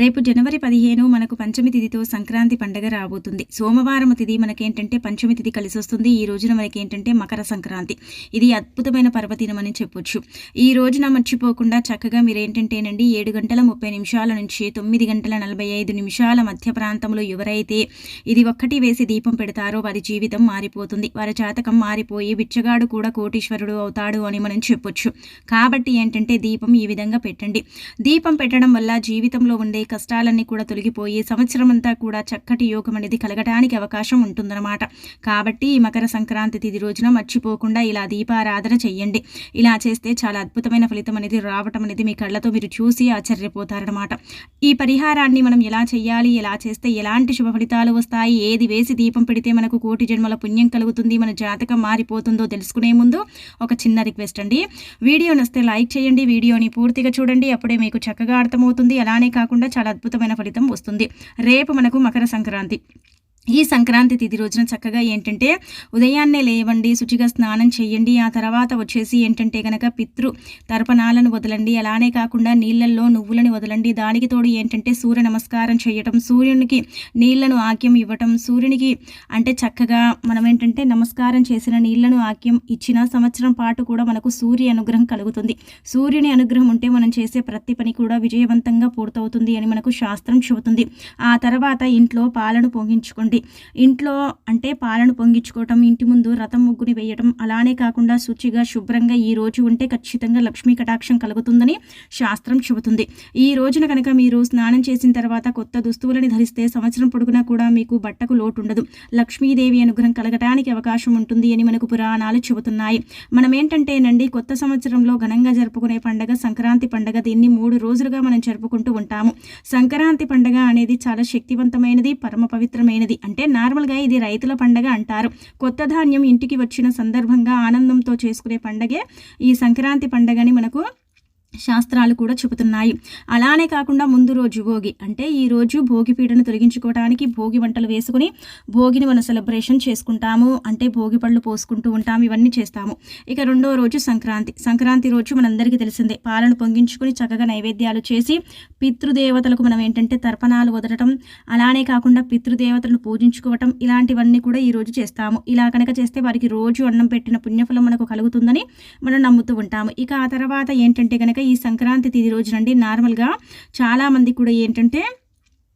రేపు జనవరి పదిహేను మనకు పంచమి తిథితో సంక్రాంతి పండగ రాబోతుంది. సోమవారం తిథి మనకేంటంటే పంచమి తిథి కలిసి వస్తుంది ఈ రోజున మనకేంటంటే మకర సంక్రాంతి. ఇది అద్భుతమైన పర్వదినం అని చెప్పొచ్చు. ఈ రోజున మర్చిపోకుండా చక్కగా మీరు ఏంటంటేనండి ఏడు గంటల ముప్పై నిమిషాల నుంచి తొమ్మిది గంటల నలభై ఐదు నిమిషాల మధ్య ప్రాంతంలో ఎవరైతే ఇది ఒక్కటి వేసి దీపం పెడతారో వారి జీవితం మారిపోతుంది. వారి జాతకం మారిపోయి బిచ్చగాడు కూడా కోటీశ్వరుడు అవుతాడు అని మనం చెప్పొచ్చు. కాబట్టి ఏంటంటే దీపం ఈ విధంగా పెట్టండి. దీపం పెట్టడం వల్ల జీవితంలో ఉండే కష్టాలన్నీ కూడా తొలగిపోయి సంవత్సరం అంతా కూడా చక్కటి యోగం అనేది కలగడానికి అవకాశం ఉంటుందన్నమాట. కాబట్టి ఈ మకర సంక్రాంతి తిది రోజున మర్చిపోకుండా ఇలా దీపారాధన చెయ్యండి. ఇలా చేస్తే చాలా అద్భుతమైన ఫలితం అనేది రావటం అనేది మీ కళ్ళతో మీరు చూసి ఆశ్చర్యపోతారనమాట ఈ పరిహారాన్ని మనం ఎలా చేయాలి ఎలా చేస్తే ఎలాంటి శుభ ఫలితాలు వస్తాయి ఏది వేసి దీపం పెడితే మనకు కోటి జన్మల పుణ్యం కలుగుతుంది మన జాతకం మారిపోతుందో తెలుసుకునే ముందు ఒక చిన్న రిక్వెస్ట్ అండి. వీడియో నస్తే లైక్ చేయండి వీడియోని పూర్తిగా చూడండి. అప్పుడే మీకు చక్కగా అర్థమవుతుంది. అలానే కాకుండా చాలా అద్భుతమైన ఫలితం వస్తుంది. రేపు మనకు మకర సంక్రాంతి. ఈ సంక్రాంతి తిథి రోజున చక్కగా ఏంటంటే ఉదయాన్నే లేవండి శుచిగా స్నానం చేయండి ఆ తర్వాత వచ్చేసి ఏంటంటే కనుక పితృ తర్పణాలను వదలండి. అలానే కాకుండా నీళ్ళల్లో నువ్వులని వదలండి. దానికి తోడు ఏంటంటే సూర్య నమస్కారం చేయటం సూర్యునికి నీళ్ళను ఆక్యం ఇవ్వటం సూర్యునికి అంటే చక్కగా మనం ఏంటంటే నమస్కారం చేసిన నీళ్ళను ఆక్యం ఇచ్చిన సంవత్సరం పాటు కూడా మనకు సూర్య అనుగ్రహం కలుగుతుంది. సూర్యుని అనుగ్రహం ఉంటే మనం చేసే ప్రతి పని కూడా విజయవంతంగా పూర్తవుతుంది అని మనకు శాస్త్రం చెబుతుంది. ఆ తర్వాత ఇంట్లో పాలను పొంగించుకోండి. ఇంట్లో అంటే పాలను పొంగించుకోవటం ఇంటి ముందు రథం ముగ్గుని వేయటం అలానే కాకుండా శుచిగా శుభ్రంగా ఈ రోజు ఉంటే ఖచ్చితంగా లక్ష్మీ కటాక్షం కలుగుతుందని శాస్త్రం చెబుతుంది. ఈ రోజున కనుక మీరు స్నానం చేసిన తర్వాత కొత్త దుస్తువులని ధరిస్తే సంవత్సరం పొడుగునా కూడా మీకు బట్టకు లోటు ఉండదు లక్ష్మీదేవి అనుగ్రహం కలగటానికి అవకాశం ఉంటుంది అని మనకు పురాణాలు చెబుతున్నాయి. మనం ఏంటంటేనండి కొత్త సంవత్సరంలో ఘనంగా జరుపుకునే పండగ సంక్రాంతి పండగ. దీన్ని మూడు రోజులుగా మనం జరుపుకుంటూ ఉంటాము. సంక్రాంతి పండగ అనేది చాలా శక్తివంతమైనది పరమ పవిత్రమైనది. అంటే నార్మల్గా ఇది రైతుల పండగ అంటారు. కొత్త ధాన్యం ఇంటికి వచ్చిన సందర్భంగా ఆనందంతో చేసుకునే పండగే ఈ సంక్రాంతి పండగని మనకు శాస్త్రాలు కూడా చెబుతున్నాయి. అలానే కాకుండా ముందు రోజు భోగి అంటే ఈ రోజు భోగి పీడను తొలగించుకోవడానికి భోగి వంటలు వేసుకుని భోగిని మనం సెలబ్రేషన్ చేసుకుంటాము. అంటే భోగి పళ్ళు పోసుకుంటూ ఉంటాము ఇవన్నీ చేస్తాము. ఇక రెండో రోజు సంక్రాంతి. సంక్రాంతి రోజు మనందరికీ తెలిసిందే పాలను పొంగించుకుని చక్కగా నైవేద్యాలు చేసి పితృదేవతలకు మనం ఏంటంటే తర్పణాలు వదలటం అలానే కాకుండా పితృదేవతలను పూజించుకోవటం ఇలాంటివన్నీ కూడా ఈ రోజు చేస్తాము. ఇలా కనుక చేస్తే వారికి రోజు అన్నం పెట్టిన పుణ్యఫలం మనకు కలుగుతుందని మనం నమ్ముతూ ఉంటాము. ఇక ఆ తర్వాత ఏంటంటే కనుక ఈ సంక్రాంతి తిది రోజునండి నార్మల్గా చాలామంది కూడా ఏంటంటే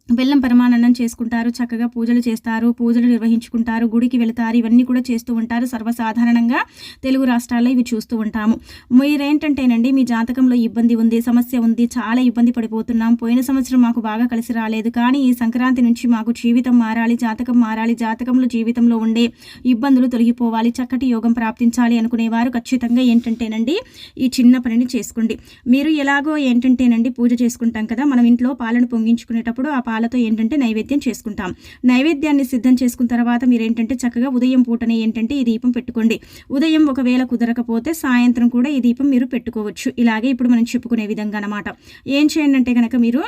బెల్లం పరమానందం చేసుకుంటారు చక్కగా పూజలు చేస్తారు పూజలు నిర్వహించుకుంటారు గుడికి వెళతారు ఇవన్నీ కూడా చేస్తూ ఉంటారు. సర్వసాధారణంగా తెలుగు రాష్ట్రాల్లో ఇవి చూస్తూ ఉంటాము. మీరేంటంటేనండి మీ జాతకంలో ఇబ్బంది ఉంది సమస్య ఉంది చాలా ఇబ్బంది పడిపోతున్నాం. పోయిన సంవత్సరం మాకు బాగా కలిసి రాలేదు. కానీ ఈ సంక్రాంతి నుంచి మాకు జీవితం మారాలి జాతకం మారాలి జాతకంలో జీవితంలో ఉండే ఇబ్బందులు తొలగిపోవాలి చక్కటి యోగం ప్రాప్తించాలి అనుకునేవారు ఖచ్చితంగా ఏంటంటేనండి ఈ చిన్న పనిని చేసుకోండి. మీరు ఎలాగో ఏంటంటేనండి పూజ చేసుకుంటాం కదా మనం ఇంట్లో పాలను పొంగించుకునేటప్పుడు ఆ పాలతో ఏంటంటే నైవేద్యం చేసుకుంటాం. నైవేద్యాన్ని సిద్ధం చేసుకున్న తర్వాత మీరు ఏంటంటే చక్కగా ఉదయం పూటనే ఏంటంటే ఈ దీపం పెట్టుకోండి. ఉదయం ఒకవేళ కుదరకపోతే సాయంత్రం కూడా ఈ దీపం మీరు పెట్టుకోవచ్చు. ఇలాగే ఇప్పుడు మనం చెప్పుకునే విధంగా అనమాట ఏం చేయండి అంటే కనుక మీరు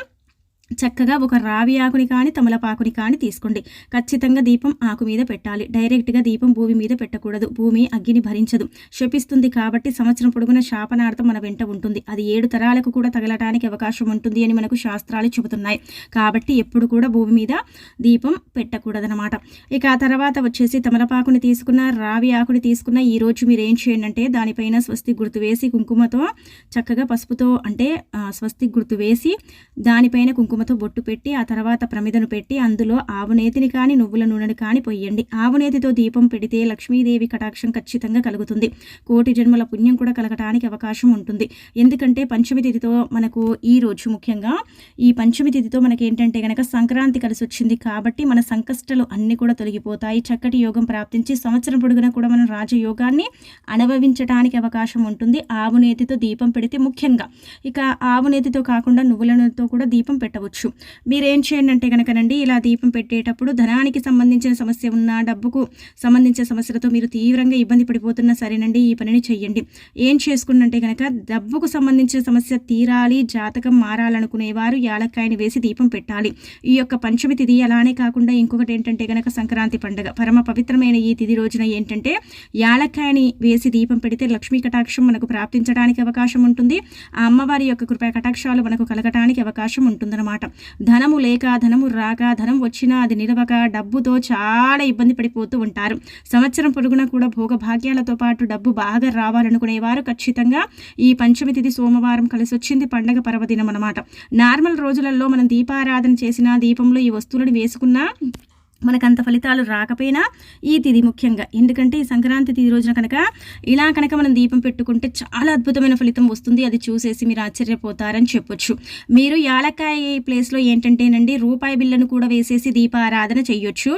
చక్కగా ఒక రావి ఆకుని కానీ తమలపాకుని కానీ తీసుకోండి. ఖచ్చితంగా దీపం ఆకు మీద పెట్టాలి. డైరెక్ట్గా దీపం భూమి మీద పెట్టకూడదు. భూమి అగ్గిని భరించదు. శపిస్తుంది కాబట్టి సంవత్సరం పొడుగున శాపనార్థం మన వెంట ఉంటుంది. అది ఏడు తరాలకు కూడా తగలటానికి అవకాశం ఉంటుంది అని మనకు శాస్త్రాలు చెబుతున్నాయి. కాబట్టి ఎప్పుడు కూడా భూమి మీద దీపం పెట్టకూడదనమాట ఇక ఆ తర్వాత వచ్చేసి తమలపాకుని తీసుకున్న రావి ఆకుని తీసుకున్న ఈరోజు మీరు ఏం చేయండి అంటే దానిపైన స్వస్తి గుర్తు వేసి కుంకుమతో చక్కగా పసుపుతో అంటే స్వస్తి గుర్తు వేసి దానిపైన కుంకుమ కుంకుమతో బొట్టు పెట్టి ఆ తర్వాత ప్రమిదను పెట్టి అందులో ఆవునేతిని కానీ నువ్వుల నూనెని కానీ పొయ్యండి. ఆవునేతితో దీపం పెడితే లక్ష్మీదేవి కటాక్షం ఖచ్చితంగా కలుగుతుంది. కోటి జన్మల పుణ్యం కూడా కలగటానికి అవకాశం ఉంటుంది. ఎందుకంటే పంచమి తిథితో మనకు ఈ రోజు ముఖ్యంగా ఈ పంచమి తిథితో మనకి ఏంటంటే కనుక సంక్రాంతి కలిసి వచ్చింది కాబట్టి మన సంకష్టాలు అన్ని కూడా తొలగిపోతాయి. చక్కటి యోగం ప్రాప్తించి సంవత్సరం పొడుగున కూడా మనం రాజయోగాన్ని అనుభవించడానికి అవకాశం ఉంటుంది. ఆవునేతితో దీపం పెడితే ముఖ్యంగా. ఇక ఆవునేతితో కాకుండా నువ్వులతో కూడా దీపం పెట్టవచ్చు. చేసుకోవచ్చు. మీరేం చేయండి అంటే కనుకనండి ఇలా దీపం పెట్టేటప్పుడు ధనానికి సంబంధించిన సమస్య ఉన్న డబ్బుకు సంబంధించిన సమస్యలతో మీరు తీవ్రంగా ఇబ్బంది పడిపోతున్నా సరేనండి ఈ పనిని చేయండి ఏం చేసుకున్నంటే కనుక డబ్బుకు సంబంధించిన సమస్య తీరాలి జాతకం మారాలనుకునేవారు యాలక్కాయని వేసి దీపం పెట్టాలి. ఈ యొక్క పంచమి తిథి అలానే కాకుండా ఇంకొకటి ఏంటంటే కనుక సంక్రాంతి పండుగ. పరమ పవిత్రమైన ఈ తిథి రోజున ఏంటంటే యాలక్కాయని వేసి దీపం పెడితే లక్ష్మీ కటాక్షం మనకు ప్రాప్తించడానికి అవకాశం ఉంటుంది. ఆ అమ్మవారి యొక్క కృపా కటాక్షాలు మనకు కలగటానికి అవకాశం ఉంటుందన్నమాట. అనమాట ధనము లేక ధనము రాక ధనం వచ్చినా అది నిలవక డబ్బుతో చాలా ఇబ్బంది పడిపోతూ ఉంటారు. సంవత్సరం పొడుగున కూడా భోగభాగ్యాలతో పాటు డబ్బు బాగా రావాలనుకునేవారు ఖచ్చితంగా ఈ పంచమి తిథి సోమవారం కలిసి వచ్చింది పండగ పర్వదినం అనమాట నార్మల్ రోజులలో మనం దీపారాధన చేసిన దీపంలో ఈ వస్తువులను వేసుకున్నా మనకంత ఫలితాలు రాకపోయినా ఈ తిథి ముఖ్యంగా. ఎందుకంటే ఈ సంక్రాంతి తిథి రోజున కనుక ఇలా కనుక మనం దీపం పెట్టుకుంటే చాలా అద్భుతమైన ఫలితం వస్తుంది. అది చూసేసి మీరు ఆశ్చర్యపోతారని చెప్పొచ్చు. మీరు యాలక్కాయ ప్లేస్లో ఏంటంటేనండి రూపాయి బిల్లను కూడా వేసేసి దీపారాధన చేయొచ్చు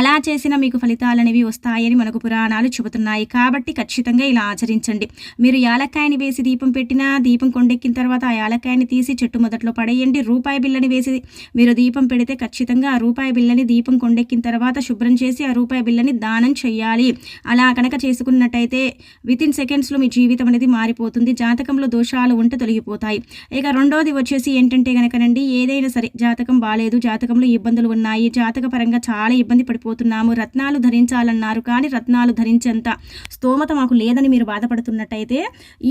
అలా చేసిన మీకు ఫలితాలు అనేవి వస్తాయని మనకు పురాణాలు చెబుతున్నాయి. కాబట్టి ఖచ్చితంగా ఇలా ఆచరించండి. మీరు యాలక్కాయని వేసి దీపం పెట్టినా దీపం కొండెక్కిన తర్వాత ఆ యాలక్కాయని తీసి చెట్టు మొదట్లో పడేయండి. రూపాయి బిల్లని వేసి మీరు దీపం పెడితే ఖచ్చితంగా ఆ రూపాయి బిల్లని దీపం కొండెక్కి ఎక్కిన తర్వాత శుభ్రం చేసి ఆ రూపాయి బిల్లని దానం చేయాలి అలా కనుక చేసుకున్నట్టయితే విత్ ఇన్ సెకండ్స్లో మీ జీవితం అనేది మారిపోతుంది. జాతకంలో దోషాలు ఉంటే తొలగిపోతాయి. ఇక రెండోది వచ్చేసి ఏంటంటే కనుకనండి ఏదైనా సరే జాతకం బాగాలేదు జాతకంలో ఇబ్బందులు ఉన్నాయి జాతక పరంగా చాలా ఇబ్బంది పడిపోతున్నాము రత్నాలు ధరించాలన్నారు కానీ రత్నాలు ధరించేంత స్తోమత మాకు లేదని మీరు బాధపడుతున్నట్టయితే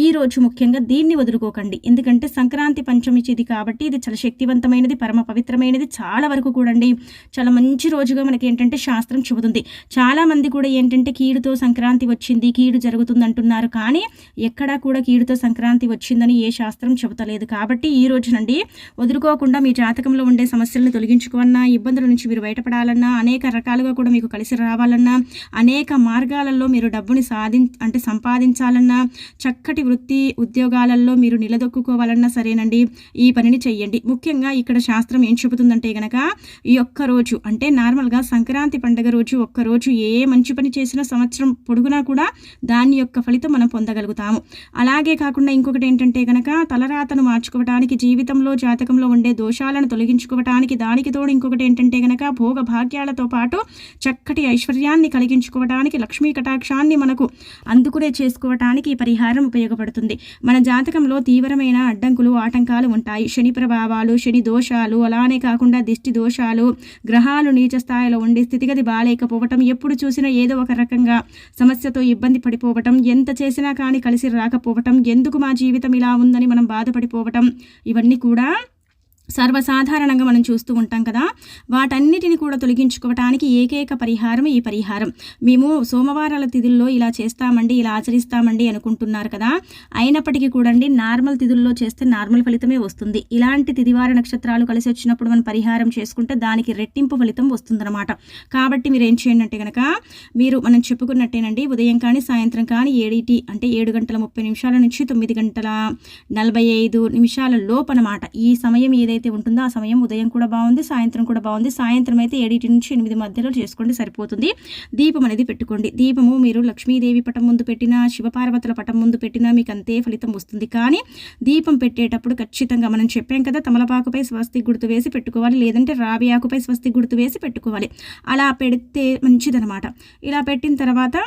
ఈ రోజు ముఖ్యంగా దీన్ని వదులుకోకండి. ఎందుకంటే సంక్రాంతి పంచమి చేది కాబట్టి ఇది చాలా శక్తివంతమైనది పరమ పవిత్రమైనది చాలా వరకు కూడండి. చాలా మంచి రోజుగా మనకి ఏంటంటే శాస్త్రం చెబుతుంది. చాలామంది కూడా ఏంటంటే కీడుతో సంక్రాంతి వచ్చింది కీడు జరుగుతుంది అంటున్నారు కానీ ఎక్కడా కూడా కీడుతో సంక్రాంతి వచ్చిందని ఏ శాస్త్రం చెబుతలేదు. కాబట్టి ఈ రోజు నుండి వదులుకోకుండా మీ జాతకంలో ఉండే సమస్యలను తొలగించుకోవన్నా ఇబ్బందుల నుంచి మీరు బయటపడాలన్నా అనేక రకాలుగా కూడా మీకు కలిసి రావాలన్నా అనేక మార్గాలలో మీరు డబ్బుని సాధి అంటే సంపాదించాలన్నా చక్కటి వృత్తి ఉద్యోగాలలో మీరు నిలదొక్కుకోవాలన్నా సరేనండి. ఈ పనిని చెయ్యండి. ముఖ్యంగా ఇక్కడ శాస్త్రం ఏం చెబుతుందంటే గనక ఈ ఒక్క రోజు అంటే నార్మల్గా అనగా సంక్రాంతి పండుగ రోజు ఒక్కరోజు ఏ మంచి పని చేసినా సంవత్సరం పొడుగునా కూడా దాని యొక్క ఫలితం మనం పొందగలుగుతాము. అలాగే కాకుండా ఇంకొకటి ఏంటంటే కనుక తలరాతను మార్చుకోవటానికి జీవితంలో జాతకంలో ఉండే దోషాలను తొలగించుకోవటానికి దానికి తోడు ఇంకొకటి ఏంటంటే కనుక భోగ భాగ్యాలతో పాటు చక్కటి ఐశ్వర్యాన్ని కలిగించుకోవటానికి లక్ష్మీ కటాక్షాన్ని మనకు అందుకునే చేసుకోవటానికి ఈ పరిహారం ఉపయోగపడుతుంది. మన జాతకంలో తీవ్రమైన అడ్డంకులు ఆటంకాలు ఉంటాయి. శని ప్రభావాలు శని దోషాలు అలానే కాకుండా దిష్టి దోషాలు గ్రహాలు నీచ స్థాయి స్థాయిలో ఉండి స్థితిగతి బాగాలేకపోవటం ఎప్పుడు చూసినా ఏదో ఒక రకంగా సమస్యతో ఇబ్బంది పడిపోవటం ఎంత చేసినా కానీ కలిసి రాకపోవటం ఎందుకు మా జీవితం ఇలా ఉందని మనం బాధపడిపోవటం ఇవన్నీ కూడా సర్వసాధారణంగా మనం చూస్తూ ఉంటాం కదా వాటన్నిటిని కూడా తొలగించుకోవటానికి ఏకైక పరిహారం ఈ పరిహారం. మేము సోమవారాల తిథుల్లో ఇలా చేస్తామండి ఇలా ఆచరిస్తామండి అనుకుంటున్నారు కదా అయినప్పటికీ కూడా నార్మల్ తిథుల్లో చేస్తే నార్మల్ ఫలితమే వస్తుంది. ఇలాంటి తిదివార నక్షత్రాలు కలిసి వచ్చినప్పుడు మనం పరిహారం చేసుకుంటే దానికి రెట్టింపు ఫలితం వస్తుందన్నమాట. కాబట్టి మీరు ఏం చేయండి అంటే కనుక మీరు మనం చెప్పుకున్నట్టేనండి ఉదయం కానీ సాయంత్రం కానీ ఏడిటి అంటే ఏడు గంటల ముప్పై నిమిషాల నుంచి తొమ్మిది గంటల నలభై ఐదు నిమిషాల లోపనమాట. ఈ సమయం ఏదైతే ఏదైతే ఉంటుందో ఆ సమయం ఉదయం కూడా బాగుంది సాయంత్రం కూడా బాగుంది. సాయంత్రం అయితే ఏడింటి నుంచి ఎనిమిది మధ్యలో చేసుకోండి సరిపోతుంది. దీపం అనేది పెట్టుకోండి. దీపము మీరు లక్ష్మీదేవి పటం ముందు పెట్టినా శివపార్వతుల పటం ముందు పెట్టినా మీకు అంతే ఫలితం వస్తుంది. కానీ దీపం పెట్టేటప్పుడు ఖచ్చితంగా మనం చెప్పాం కదా తమలపాకుపై స్వస్తి గుర్తు వేసి పెట్టుకోవాలి లేదంటే రావి ఆకుపై స్వస్తి గుర్తు వేసి పెట్టుకోవాలి. అలా పెడితే మంచిదనమాట ఇలా పెట్టిన తర్వాత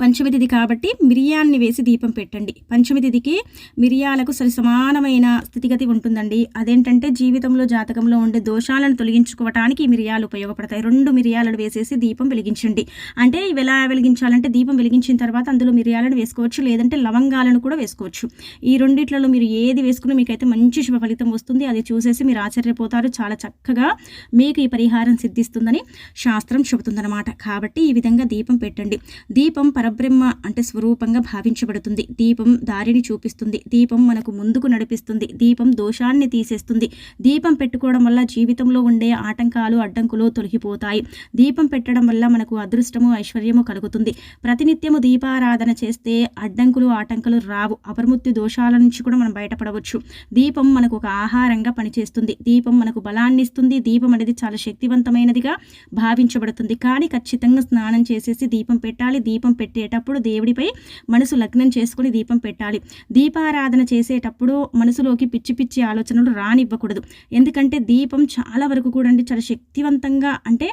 పంచమి తిథి కాబట్టి మిరియాన్ని వేసి దీపం పెట్టండి. పంచమి తిథికి మిరియాలకు సరి సమానమైన స్థితిగతి ఉంటుందండి. అదేంటంటే జీవితంలో జాతకంలో ఉండే దోషాలను తొలగించుకోవటానికి మిరియాలు ఉపయోగపడతాయి. రెండు మిరియాలను వేసేసి దీపం వెలిగించండి. అంటే ఇవి ఎలా వెలిగించాలంటే దీపం వెలిగించిన తర్వాత అందులో మిరియాలను వేసుకోవచ్చు లేదంటే లవంగాలను కూడా వేసుకోవచ్చు. ఈ రెండిట్లలో మీరు ఏది వేసుకుని మీకైతే మంచి శుభ ఫలితం వస్తుంది. అది చూసేసి మీరు ఆశ్చర్యపోతారు. చాలా చక్కగా మీకు ఈ పరిహారం సిద్ధిస్తుందని శాస్త్రం చెబుతుందన్నమాట. కాబట్టి ఈ విధంగా దీపం పెట్టండి. దీపం పరబ్రహ్మ అంటే స్వరూపంగా భావించబడుతుంది. దీపం దారిని చూపిస్తుంది. దీపం మనకు ముందుకు నడిపిస్తుంది. దీపం దోషాన్ని తీసేస్తుంది. దీపం పెట్టుకోవడం వల్ల జీవితంలో ఉండే ఆటంకాలు అడ్డంకులు తొలగిపోతాయి. దీపం పెట్టడం వల్ల మనకు అదృష్టము ఐశ్వర్యము కలుగుతుంది. ప్రతినిత్యము దీపారాధన చేస్తే అడ్డంకులు ఆటంకులు రావు. అపమృత్యు దోషాల నుంచి కూడా మనం బయటపడవచ్చు. దీపం మనకు ఒక ఆహారంగా పనిచేస్తుంది. దీపం మనకు బలాన్ని ఇస్తుంది. దీపం అనేది చాలా శక్తివంతమైనదిగా భావించబడుతుంది. కానీ ఖచ్చితంగా స్నానం చేసేసి దీపం పెట్టాలి. దీపం పెట్టి పెట్టేటప్పుడు దేవుడిపై మనసు లగ్నం చేసుకుని దీపం పెట్టాలి. దీపారాధన చేసేటప్పుడు మనసులోకి పిచ్చి పిచ్చి ఆలోచనలు రానివ్వకూడదు. ఎందుకంటే దీపం చాలా వరకు కూడా అండి చాలా శక్తివంతంగా అంటే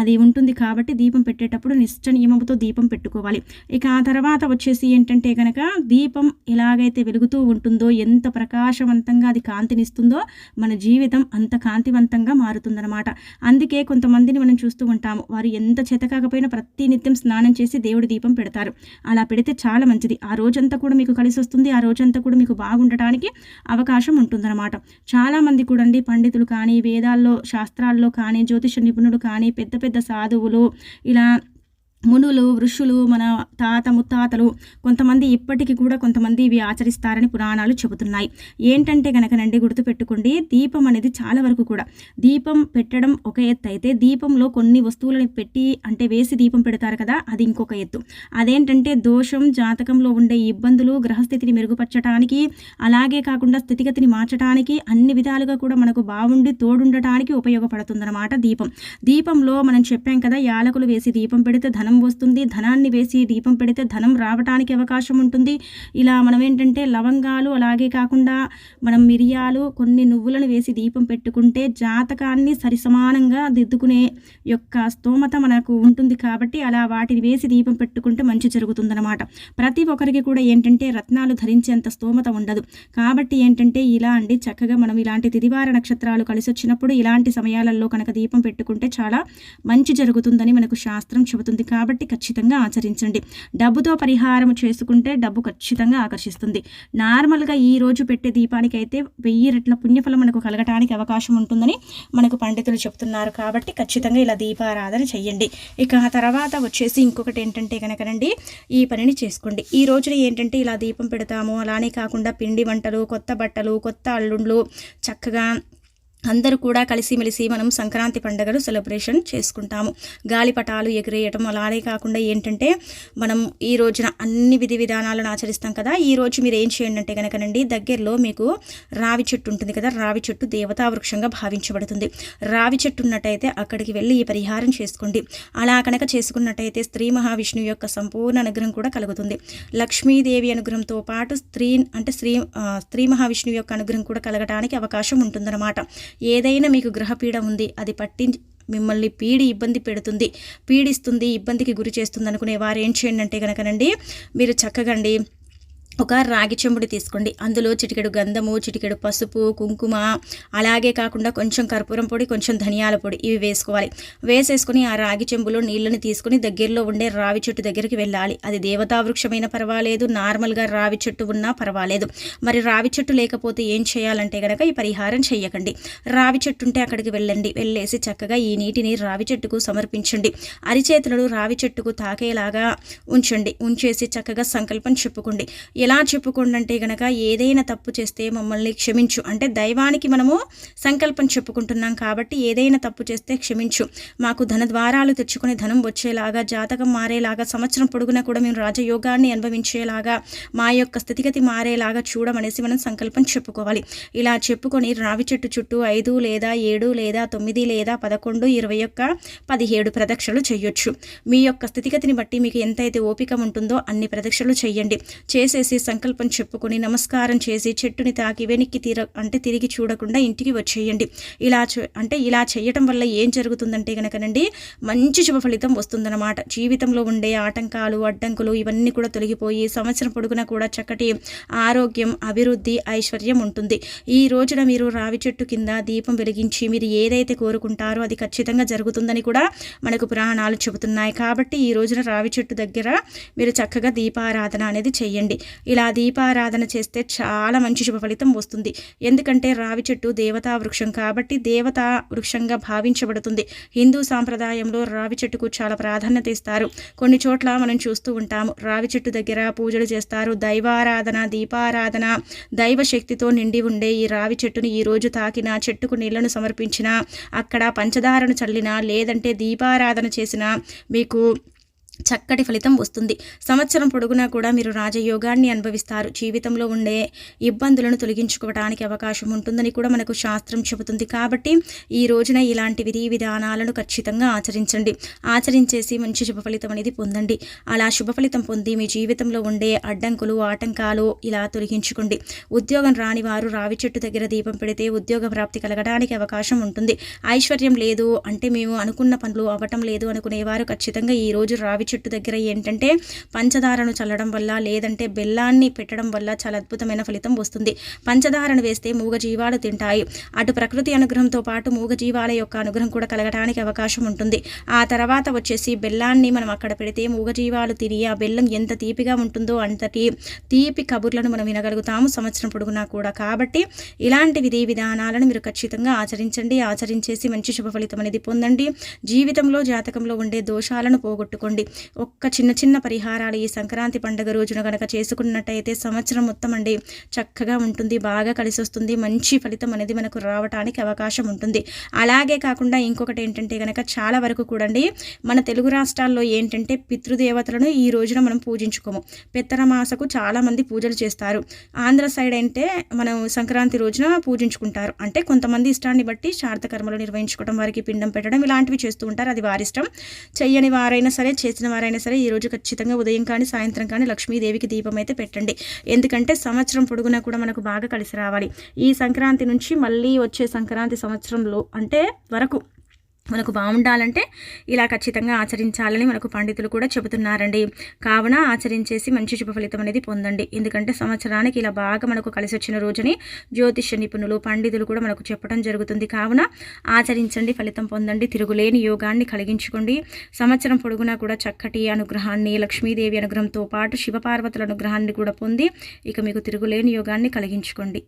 అది ఉంటుంది కాబట్టి దీపం పెట్టేటప్పుడు నిష్ట నియమంతో దీపం పెట్టుకోవాలి. ఇక ఆ తర్వాత వచ్చేసి ఏంటంటే కనుక దీపం ఎలాగైతే వెలుగుతూ ఉంటుందో ఎంత ప్రకాశవంతంగా అది కాంతినిస్తుందో మన జీవితం అంత కాంతివంతంగా మారుతుందన్నమాట. అందుకే కొంతమందిని మనం చూస్తూ ఉంటాము. వారు ఎంత చేత కాకపోయినా ప్రతి నిత్యం స్నానం చేసి దేవుడి దీపం పెడతారు. అలా పెడితే చాలా మంచిది. ఆ రోజంతా కూడా మీకు కలిసి వస్తుంది. ఆ రోజంతా కూడా మీకు బాగుండటానికి అవకాశం ఉంటుందన్నమాట. చాలామంది కూడా అండి పండితులు కానీ వేదాల్లో శాస్త్రాల్లో కానీ జ్యోతిష నిపుణులు కానీ పెద్ద పెద్ద సాధువులు ఇలా మునులు ఋషులు మన తాత ముత్తాతలు కొంతమంది ఇప్పటికీ కూడా కొంతమంది ఇవి ఆచరిస్తారని పురాణాలు చెబుతున్నాయి. ఏంటంటే కనుకనండి గుర్తుపెట్టుకోండి దీపం అనేది చాలా వరకు కూడా దీపం పెట్టడం ఒక ఎత్తు. అయితే దీపంలో కొన్ని వస్తువులను పెట్టి అంటే వేసి దీపం పెడతారు కదా అది ఇంకొక ఎత్తు. అదేంటంటే దోషం జాతకంలో ఉండే ఇబ్బందులు గ్రహస్థితిని మెరుగుపరచడానికి అలాగే కాకుండా స్థితిగతిని మార్చడానికి అన్ని విధాలుగా కూడా మనకు బాగుండి తోడుండటానికి ఉపయోగపడుతుందన్నమాట దీపం. దీపంలో మనం చెప్పాం కదా యాలకులు వేసి దీపం పెడితే ధనం ధనం వస్తుంది. ధనాన్ని వేసి దీపం పెడితే ధనం రావడానికి అవకాశం ఉంటుంది. ఇలా మనం ఏంటంటే లవంగాలు అలాగే కాకుండా మనం మిరియాలు కొన్ని నువ్వులను వేసి దీపం పెట్టుకుంటే జాతకాన్ని సరిసమానంగా దిద్దుకునే యొక్క స్తోమత మనకు ఉంటుంది కాబట్టి అలా వాటిని వేసి దీపం పెట్టుకుంటే మంచి జరుగుతుందన్నమాట. ప్రతి ఒక్కరికి కూడా ఏంటంటే రత్నాలు ధరించేంత స్తోమత ఉండదు. కాబట్టి ఏంటంటే ఇలా అండి. చక్కగా మనం ఇలాంటి తిదివార నక్షత్రాలు కలిసి వచ్చినప్పుడు ఇలాంటి సమయాలలో కనుక దీపం పెట్టుకుంటే చాలా మంచి జరుగుతుందని మనకు శాస్త్రం చెబుతుంది. కాబట్టి కాబట్టి ఖచ్చితంగా ఆచరించండి. డబ్బుతో పరిహారం చేసుకుంటే డబ్బు ఖచ్చితంగా ఆకర్షిస్తుంది. నార్మల్గా ఈ రోజు పెట్టే దీపానికి అయితే వెయ్యి రెట్ల పుణ్యఫలం మనకు కలగటానికి అవకాశం ఉంటుందని మనకు పండితులు చెప్తున్నారు. కాబట్టి ఖచ్చితంగా ఇలా దీపారాధన చెయ్యండి. ఇక ఆ తర్వాత వచ్చేసి ఇంకొకటి ఏంటంటే కనుకనండి ఈ పనిని చేసుకోండి. ఈ రోజున ఏంటంటే ఇలా దీపం పెడతాము. అలానే కాకుండా పిండి వంటలు కొత్త బట్టలు కొత్త అల్లుండ్లు చక్కగా అందరూ కూడా కలిసిమెలిసి మనం సంక్రాంతి పండుగను సెలబ్రేషన్ చేసుకుంటాము. గాలిపటాలు ఎగిరేయటం అలానే కాకుండా ఏంటంటే మనం ఈ రోజున అన్ని విధి విధానాలను ఆచరిస్తాం కదా. ఈ రోజు మీరు ఏం చేయండి అంటే కనుకనండి దగ్గరలో మీకు రావి చెట్టు ఉంటుంది కదా. రావి చెట్టు దేవతా వృక్షంగా భావించబడుతుంది. రావి చెట్టు ఉన్నట్టయితే అక్కడికి వెళ్ళి ఈ పరిహారం చేసుకోండి. అలా కనుక చేసుకున్నట్టయితే స్త్రీ మహావిష్ణువు యొక్క సంపూర్ణ అనుగ్రహం కూడా కలుగుతుంది. లక్ష్మీదేవి అనుగ్రహంతో పాటు స్త్రీ అంటే స్త్రీ స్త్రీ మహావిష్ణువు యొక్క అనుగ్రహం కూడా కలగడానికి అవకాశం ఉంటుందన్నమాట. ఏదైనా మీకు గ్రహపీడ ఉంది అది పట్టి మిమ్మల్ని పీడి ఇబ్బంది పెడుతుంది పీడిస్తుంది ఇబ్బందికి గురి చేస్తుంది అనుకునే వారు ఏం చేయండి అంటే కనుకనండి మీరు చక్కగండి ఒక రాగి చెంబుడి తీసుకోండి. అందులో చిటికెడు గంధము చిటికెడు పసుపు కుంకుమ అలాగే కాకుండా కొంచెం కర్పూరం పొడి కొంచెం ధనియాల పొడి ఇవి వేసుకోవాలి. వేసేసుకుని ఆ రాగి చెంబులో నీళ్ళని తీసుకుని దగ్గరలో ఉండే రావి చెట్టు దగ్గరికి వెళ్ళాలి. అది దేవతా వృక్షమైన పర్వాలేదు నార్మల్గా రావి చెట్టు ఉన్నా పర్వాలేదు. మరి రావి చెట్టు లేకపోతే ఏం చేయాలంటే కనుక ఈ పరిహారం చెయ్యకండి. రావి చెట్టు ఉంటే అక్కడికి వెళ్ళండి. వెళ్ళేసి చక్కగా ఈ నీటిని రావి చెట్టుకు సమర్పించండి. అరిచేతులను రావి చెట్టుకు తాకేలాగా ఉంచండి. ఉంచేసి చక్కగా సంకల్పం చెప్పుకోండి. ఎలా చెప్పుకోండి గనక ఏదైనా తప్పు చేస్తే మమ్మల్ని క్షమించు. అంటే దైవానికి మనము సంకల్పం చెప్పుకుంటున్నాం కాబట్టి ఏదైనా తప్పు చేస్తే క్షమించు. మాకు ధన ద్వారాలు తెచ్చుకుని ధనం వచ్చేలాగా జాతకం మారేలాగా సంవత్సరం పొడుగున కూడా మేము రాజయోగాన్ని అనుభవించేలాగా మా యొక్క స్థితిగతి మారేలాగా చూడమనేసి మనం సంకల్పం చెప్పుకోవాలి. ఇలా చెప్పుకొని రావి చెట్టు చుట్టూ ఐదు లేదా ఏడు లేదా తొమ్మిది లేదా పదకొండు ఇరవై ఒక్క పదిహేడు ప్రదక్షిణలు చేయొచ్చు. మీ యొక్క స్థితిగతిని బట్టి మీకు ఎంతైతే ఓపిక ఉంటుందో అన్ని ప్రదక్షిణలు చేయండి. చేసేసి చేసి సంకల్పం చెప్పుకొని నమస్కారం చేసి చెట్టుని తాకి వెనక్కి తీర అంటే తిరిగి చూడకుండా ఇంటికి వచ్చేయండి. ఇలా అంటే ఇలా చేయటం వల్ల ఏం జరుగుతుందంటే కనుకనండి మంచి శుభ ఫలితం వస్తుందన్నమాట. జీవితంలో ఉండే ఆటంకాలు అడ్డంకులు ఇవన్నీ కూడా తొలగిపోయి సంవత్సరం పొడుగున కూడా చక్కటి ఆరోగ్యం అభివృద్ధి ఐశ్వర్యం ఉంటుంది. ఈ రోజున మీరు రావి చెట్టు కింద దీపం వెలిగించి మీరు ఏదైతే కోరుకుంటారో అది ఖచ్చితంగా జరుగుతుందని కూడా మనకు పురాణాలు చెబుతున్నాయి. కాబట్టి ఈ రోజున రావి చెట్టు దగ్గర మీరు చక్కగా దీపారాధన అనేది చేయండి. ఇలా దీపారాధన చేస్తే చాలా మంచి శుభ ఫలితం వస్తుంది. ఎందుకంటే రావి చెట్టు దేవతా వృక్షం కాబట్టి దేవతా వృక్షంగా భావించబడుతుంది. హిందూ సాంప్రదాయంలో రావి చెట్టుకు చాలా ప్రాధాన్యత ఇస్తారు. కొన్ని చోట్ల మనం చూస్తూ ఉంటాము. రావి చెట్టు దగ్గర పూజలు చేస్తారు. దైవారాధన దీపారాధన దైవ శక్తితో నిండి ఉండే ఈ రావి చెట్టుని ఈ రోజు తాకిన చెట్టుకు నీళ్ళను సమర్పించిన అక్కడ పంచదారను చల్లినా లేదంటే దీపారాధన చేసిన మీకు చక్కటి ఫలితం వస్తుంది. సంవత్సరం పొడుగునా కూడా మీరు రాజయోగాన్ని అనుభవిస్తారు. జీవితంలో ఉండే ఇబ్బందులను తొలగించుకోవడానికి అవకాశం ఉంటుందని కూడా మనకు శాస్త్రం చెబుతుంది. కాబట్టి ఈ రోజున ఇలాంటి విధి విధానాలను ఖచ్చితంగా ఆచరించండి. ఆచరించేసి మంచి శుభ ఫలితం అనేది పొందండి. అలా శుభ ఫలితం పొంది మీ జీవితంలో ఉండే అడ్డంకులు ఆటంకాలు ఇలా తొలగించుకోండి. ఉద్యోగం రాని వారు రావి చెట్టు దగ్గర దీపం పెడితే ఉద్యోగ ప్రాప్తి కలగడానికి అవకాశం ఉంటుంది. ఐశ్వర్యం లేదు అంటే మేము అనుకున్న పనులు అవ్వటం లేదు అనుకునేవారు ఖచ్చితంగా ఈ రోజు రావి రావి చెట్టు దగ్గర ఏంటంటే పంచదారను చల్లడం వల్ల లేదంటే బెల్లాన్ని పెట్టడం వల్ల చాలా అద్భుతమైన ఫలితం వస్తుంది. పంచదారను వేస్తే మూగజీవాలు తింటాయి. అటు ప్రకృతి అనుగ్రహంతో పాటు మూగజీవాల యొక్క అనుగ్రహం కూడా కలగడానికి అవకాశం ఉంటుంది. ఆ తర్వాత వచ్చేసి బెల్లాన్ని మనం అక్కడ పెడితే మూగజీవాలు తిని ఆ బెల్లం ఎంత తీపిగా ఉంటుందో అంతటి తీపి కబుర్లను మనం వినగలుగుతాము సంవత్సరం పొడుగునా కూడా. కాబట్టి ఇలాంటి విధి విధానాలను మీరు ఖచ్చితంగా ఆచరించండి. ఆచరించేసి మంచి శుభ ఫలితం అనేది పొందండి. జీవితంలో జాతకంలో ఉండే దోషాలను పోగొట్టుకోండి. ఒక్క చిన్న చిన్న పరిహారాలు ఈ సంక్రాంతి పండుగ రోజున కనుక చేసుకున్నట్టయితే సంవత్సరం మొత్తం అండి చక్కగా ఉంటుంది బాగా కలిసి వస్తుంది మంచి ఫలితం అనేది మనకు రావడానికి అవకాశం ఉంటుంది. అలాగే కాకుండా ఇంకొకటి ఏంటంటే కనుక చాలా వరకు కూడండి మన తెలుగు రాష్ట్రాల్లో ఏంటంటే పితృదేవతలను ఈ రోజున మనం పూజించుకోము. పెత్తనమాసకు చాలామంది పూజలు చేస్తారు. ఆంధ్ర సైడ్ అంటే మనం సంక్రాంతి రోజున పూజించుకుంటారు. అంటే కొంతమంది ఇష్టాన్ని బట్టి శారద కర్మలు నిర్వహించుకోవడం వారికి పిండం పెట్టడం ఇలాంటివి చేస్తూ ఉంటారు. అది వారి ఇష్టం. చెయ్యని వారైనా సరే చేసిన వారైనా సరే ఈ రోజు ఖచ్చితంగా ఉదయం కానీ సాయంత్రం కానీ లక్ష్మీదేవికి దీపం అయితే పెట్టండి. ఎందుకంటే సంవత్సరం పొడుగునా కూడా మనకు బాగా కలిసి రావాలి. ఈ సంక్రాంతి నుంచి మళ్ళీ వచ్చే సంక్రాంతి సంవత్సరంలో అంటే వరకు మనకు బాగుండాలంటే ఇలా ఖచ్చితంగా ఆచరించాలని మనకు పండితులు కూడా చెబుతున్నారండి. కావున ఆచరించేసి మంచి శుభ ఫలితం అనేది పొందండి. ఎందుకంటే సంవత్సరానికి ఇలా బాగా మనకు కలిసి వచ్చిన రోజుని జ్యోతిష్య నిపుణులు పండితులు కూడా మనకు చెప్పడం జరుగుతుంది. కావున ఆచరించండి ఫలితం పొందండి. తిరుగులేని యోగాన్ని కలిగించుకోండి. సంవత్సరం పొడుగునా కూడా చక్కటి అనుగ్రహాన్ని లక్ష్మీదేవి అనుగ్రహంతో పాటు శివపార్వతుల అనుగ్రహాన్ని కూడా పొంది ఇక మీకు తిరుగులేని యోగాన్ని కలిగించుకోండి.